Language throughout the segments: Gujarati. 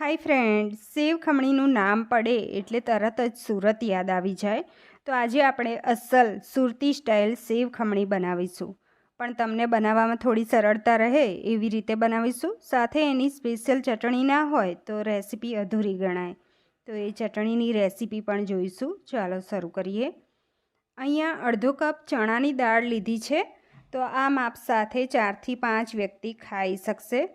હાય ફ્રેન્ડ, સેવ ખમણીનું નામ પડે એટલે તરત જ સુરત યાદ આવી જાય. તો આજે આપણે અસલ સુરતી સ્ટાઇલ સેવ ખમણી બનાવીશું. પણ તમને બનાવવામાં થોડી સરળતા રહે એવી રીતે બનાવીશું. સાથે એની સ્પેશિયલ ચટણી ના હોય તો રેસીપી અધૂરી ગણાય. તો એ ચટણીની રેસીપી પણ જોઈશું. ચાલો શરૂ કરીએ. અહીંયા અડધો કપ ચણાની દાળ લીધી છે. તો આ માપ સાથે ચારથી પાંચ વ્યક્તિ ખાઈ શકશે.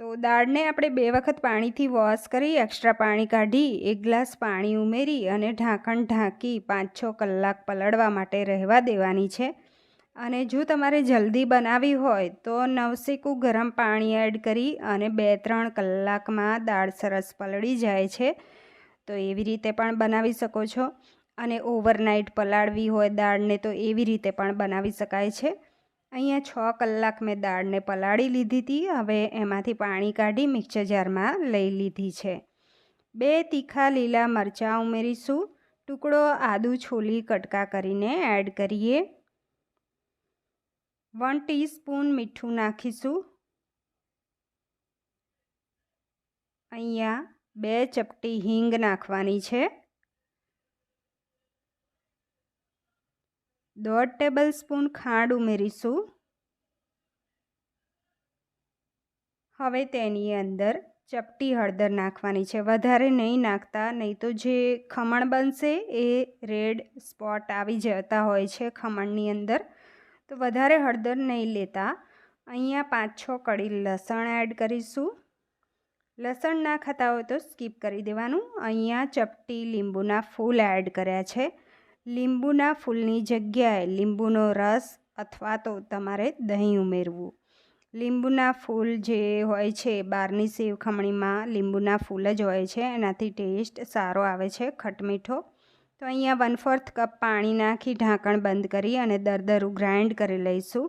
તો દાળને આપણે બે વખત પાણીથી વોશ કરી, એક્સ્ટ્રા પાણી કાઢી, એક ગ્લાસ પાણી ઉમેરી અને ઢાંકણ ઢાંકી પાંચ છ કલાક પલળવા માટે રહેવા દેવાની છે. અને જો તમારે જલ્દી બનાવી હોય તો નવસેકું ગરમ પાણી એડ કરી અને બે ત્રણ કલાકમાં દાળ સરસ પલળી જાય છે. તો એવી રીતે પણ બનાવી શકો છો. અને ઓવરનાઇટ પલાળવી હોય દાળને તો એવી રીતે પણ બનાવી શકાય છે. અહીંયા છ કલાક મેં દાળને પલાળી લીધી હતી હવે એમાંથી પાણી કાઢી મિક્સર જારમાં લઈ લીધી છે. બે તીખા લીલા મરચાં ઉમેરીશું. ટુકડો આદુ છોલી કટકા કરીને એડ કરીએ. વન ટીસ્પૂન મીઠું નાખીશું. અહીંયા બે ચપટી હિંગ નાખવાની છે. દોઢ ટેબલ સ્પૂન ખાંડ ઉમેરીશું. હવે તેની અંદર ચપટી હળદર નાખવાની છે. વધારે નહીં નાખતા, નહીં તો જે ખમણ બનશે એ રેડ સ્પોટ આવી જતા હોય છે ખમણની અંદર. તો વધારે હળદર નહીં લેતા. અહીંયા પાંચ છ કડી લસણ એડ કરીશું. લસણ ના ખાતા હોય તો સ્કીપ કરી દેવાનું. અહીંયા ચપટી લીંબુના ફૂલ એડ કર્યા છે. લીંબુના ફૂલની જગ્યાએ લીંબુનો રસ અથવા તો તમારે દહીં ઉમેરવું. લીંબુના ફૂલ જે હોય છે, બહારની સેવ ખમણીમાં લીંબુના ફૂલ જ હોય છે, એનાથી ટેસ્ટ સારો આવે છે, ખટમીઠો. તો અહીંયા વન ફોર્થ કપ પાણી નાખી ઢાંકણ બંધ કરી અને દરદરું ગ્રાઇન્ડ કરી લઈશું.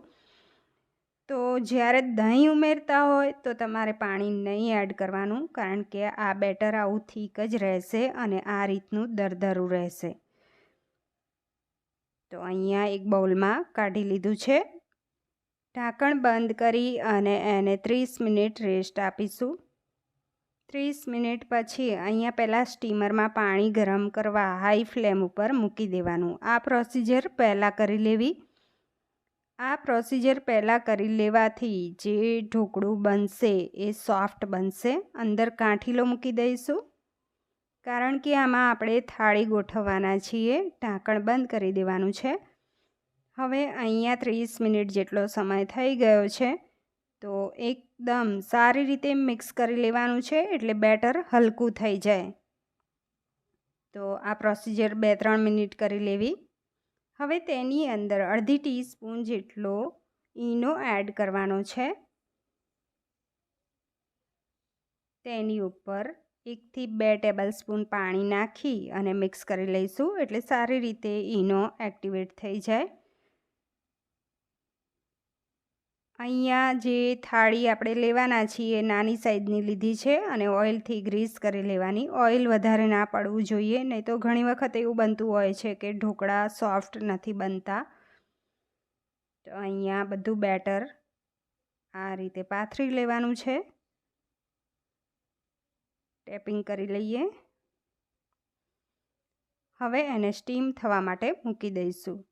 તો જ્યારે દહીં ઉમેરતા હોય તો તમારે પાણી નહીં એડ કરવાનું, કારણ કે આ બેટર આવું થીક જ રહેશે અને આ રીતનું દરદરું રહેશે. તો અહીંયા એક બાઉલમાં કાઢી લીધું છે. ઢાંકણ બંધ કરી અને એને ત્રીસ મિનિટ રેસ્ટ આપીશું. ત્રીસ મિનિટ પછી અહીંયા પહેલાં સ્ટીમરમાં પાણી ગરમ કરવા હાઈ ફ્લેમ ઉપર મૂકી દેવાનું. આ પ્રોસિજર પહેલાં કરી લેવી. આ પ્રોસીજર પહેલાં કરી લેવાથી જે ઢોકળું બનશે એ સોફ્ટ બનશે. અંદર કાંઠીલો મૂકી દઈશું. કારણ કે આમાં આપણે થાળી ગોઠવવાના છીએ, ઢાંકણ બંધ કરી દેવાનું છે. હવે અહીંયા ત્રીસ મિનિટ જેટલો સમય થઈ ગયો છે, તો એકદમ સારી રીતે મિક્સ કરી લેવાનું છે એટલે બેટર હલકું થઈ જાય. તો આ પ્રોસિજર બે ત્રણ મિનિટ કરી લેવી. હવે તેની અંદર અડધી ટીસ્પૂન જેટલો ઈનો એડ કરવાનો છે. તેની ઉપર એકથી બે ટેબલ સ્પૂન પાણી નાખી અને મિક્સ કરી લઈશું એટલે સારી રીતે ઈનો એક્ટિવેટ થઈ જાય. અહીંયા જે થાળી આપણે લેવાના છીએ નાની સાઈઝની લીધી છે અને ઓઇલથી ગ્રીસ કરી લેવાની. ઓઇલ વધારે ના પડવું જોઈએ, નહીં તો ઘણી વખત એવું બનતું હોય છે કે ઢોકળા સોફ્ટ નથી બનતા. તો અહીંયા બધું બેટર આ રીતે પાથરી લેવાનું છે. ટેપિંગ કરી લઈએ. હવે એને સ્ટીમ થવા માટે મૂકી દઈશું.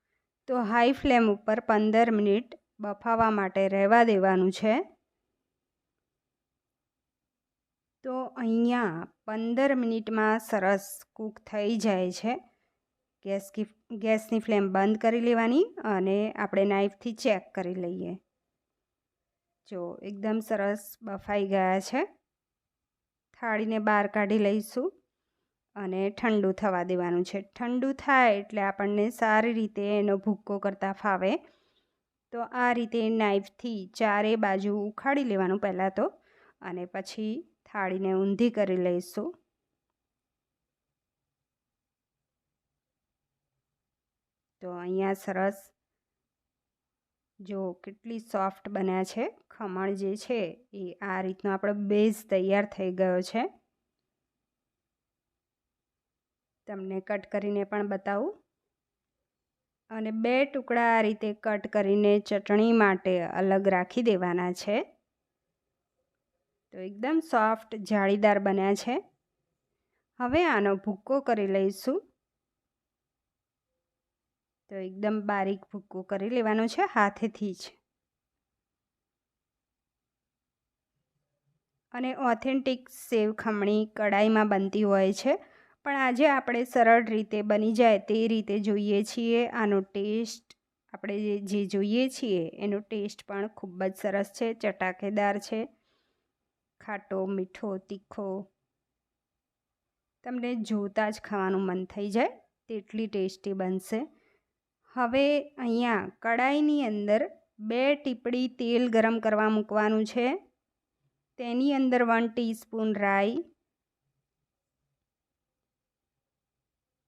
તો હાઈ ફ્લેમ ઉપર પંદર મિનિટ બફાવા માટે રહેવા દેવાનું છે. તો અહીંયા પંદર મિનિટમાં સરસ કૂક થઈ જાય છે. ગેસ ગેસની ફ્લેમ બંધ કરી લેવાની અને આપણે નાઈફથી ચેક કરી લઈએ. જો એકદમ સરસ બફાઈ ગયા છે. થાળીને બહાર કાઢી લઈશું અને ઠંડુ થવા દેવાનું છે. ઠંડુ થાય એટલે આપણને સારી રીતે એનો ભૂક્કો કરતાં ફાવે. તો આ રીતે નાઈફથી ચારે બાજુ ઉખાડી લેવાનું પહેલાં તો અને પછી થાળીને ઊંધી કરી લઈશું. તો અહીંયા સરસ જો કેટલી સોફ્ટ બન્યા છે, ખમણ જે છે એ આ રીતનો આપણો બેઝ તૈયાર થઈ ગયો છે. તમને કટ કરીને પણ બતાવું. અને બે ટુકડા આ રીતે કટ કરીને ચટણી માટે અલગ રાખી દેવાના છે. તો એકદમ સોફ્ટ જાળીદાર બન્યા છે. હવે આનો ભૂક્કો કરી લઈશું. તો એકદમ બારીક ભૂક્કો કરી લેવાનો છે, હાથેથી જ. અને ઓથેન્ટિક સેવ ખમણી કડાઈમાં બનતી હોય છે. પણ આજે આપણે સરળ રીતે બની જાય તે રીતે જોઈએ છીએ. આનો ટેસ્ટ આપણે જે જોઈએ છીએ, એનો ટેસ્ટ પણ ખૂબ જ સરસ છે, ચટાકેદાર છે. ખાટો, મીઠો, તીખો. તમને જોતાં જ ખાવાનું મન થઈ જાય, તેટલી ટેસ્ટી બનશે. હવે અહીંયા કડાઈની અંદર બે ટીપડી તેલ ગરમ કરવા મૂકવાનું છે. તેની અંદર વન ટીસ્પૂન રાઈ.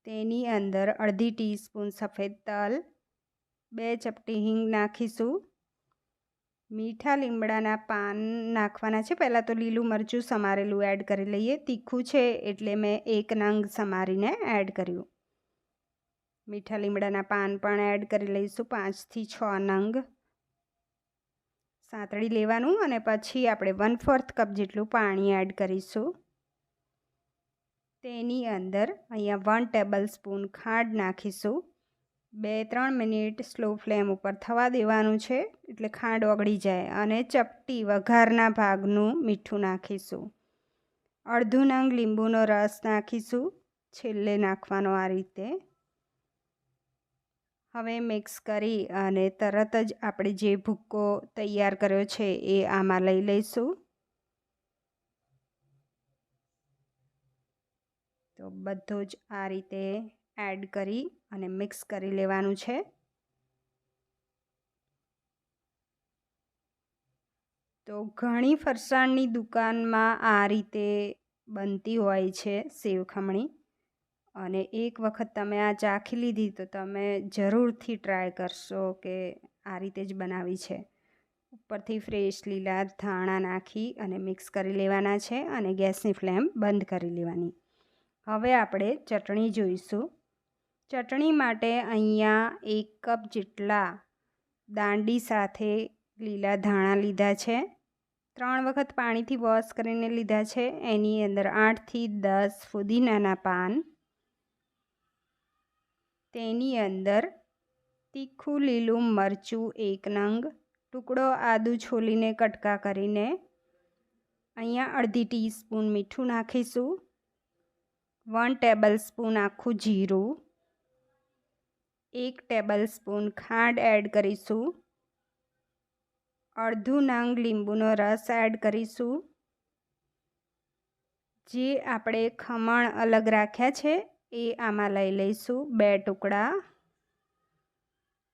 તેની અંદર અડધી ટીસ્પૂન સફેદ તલ. બે ચપટી હિંગ નાખીશું. મીઠા લીમડાના પાન નાખવાના છે. પહેલાં તો લીલું મરચું સમારેલું એડ કરી લઈએ. તીખું છે એટલે મેં એક નંગ સમારીને એડ કર્યું. મીઠા લીમડાના પાન પણ એડ કરી લઈશું. પાંચથી છ નંગ. સાંતળી લેવાનું અને પછી આપણે વન ફોર્થ કપ જેટલું પાણી એડ કરીશું. તેની અંદર અહીંયા વન ટેબલ સ્પૂન ખાંડ નાખીશું. બે, ત્રણ મિનિટ સ્લો ફ્લેમ ઉપર થવા દેવાનું છે, એટલે ખાંડ ઓગળી જાય અને ચપટી વઘારના ભાગનું મીઠું નાખીશું. અડધું નંગ લીંબુનો રસ નાખીશું. છેલ્લે નાખવાનો આ રીતે. હવે મિક્સ કરી અને તરત જ આપણે જે ભૂક્કો તૈયાર કર્યો છે એ આમાં લઈ લઈશું. તો બધું જ આ રીતે એડ કરી અને મિક્સ કરી લેવાનું છે. તો ઘણી ફરસાણની દુકાનમાં આ રીતે બનતી હોય છે સેવ ખમણી. અને એક વખત તમે આ ચાખી લીધી તો તમે જરૂરથી ટ્રાય કરશો કે આ રીતે જ બનાવી છે. ઉપરથી ફ્રેશ લીલા ધાણા નાખી અને મિક્સ કરી લેવાના છે અને ગેસની ફ્લેમ બંધ કરી લેવાની. હવે આપણે ચટણી જોઈશું. ચટણી માટે અહીંયા એક કપ જેટલા દાંડી સાથે લીલા ધાણા લીધા છે. ત્રણ વખત પાણીથી વોશ કરીને લીધા છે. એની અંદર આઠથી દસ ફુદીનાના પાન તેની અંદર તીખું, લીલું મરચું, એક નંગ, ટુકડો આદું છોલીને કટકા કરીને અહીંયા અડધી ટીસ્પૂન મીઠું નાખીશું. વન ટેબલ સ્પૂન આખું જીરું. એક ટેબલ સ્પૂન ખાંડ એડ કરીશું. અડધું નંગ લીંબુનો રસ એડ કરીશું. જે આપણે ખમણ અલગ રાખ્યા છે એ આમાં લઈ લઈશું બે ટુકડા.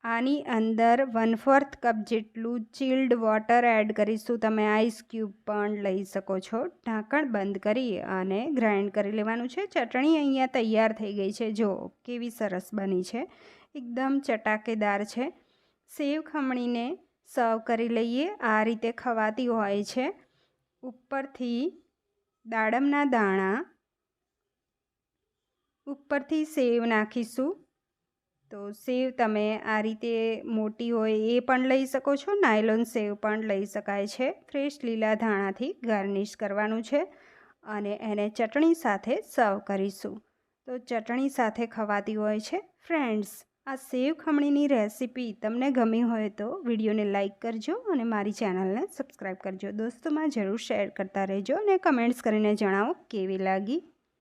આની અંદર વન ફોર્થ કપ જેટલું ચિલ્ડ વોટર એડ કરીશું. તમે આઈસ ક્યુબ પણ લઈ શકો છો. ઢાંકણ બંધ કરી અને ગ્રાઇન્ડ કરી લેવાનું છે. ચટણી અહીંયા તૈયાર થઈ ગઈ છે. જો, કેવી સરસ બની છે. એકદમ ચટાકેદાર છે. સેવ ખમણીને સર્વ કરી લઈએ. આ રીતે ખવાતી હોય છે. ઉપરથી દાડમના દાણા ઉપરથી સેવ નાખીશું. તો સેવ તમે આ રીતે મોટી હોય એ પણ લઈ શકો છો. નાયલોન સેવ પણ લઈ શકાય છે. ફ્રેશ લીલા ધાણાથી ગાર્નિશ કરવાનું છે અને એને ચટણી સાથે સર્વ કરીશું. તો ચટણી સાથે ખવાતી હોય છે. ફ્રેન્ડ્સ, આ સેવ ખમણીની રેસીપી તમને ગમી હોય તો વિડીયોને લાઇક કરજો અને મારી ચેનલને સબસ્ક્રાઈબ કરજો. દોસ્તોમાં જરૂર શેર કરતા રહેજો અને કમેન્ટ્સ કરીને જણાવો કેવી લાગી.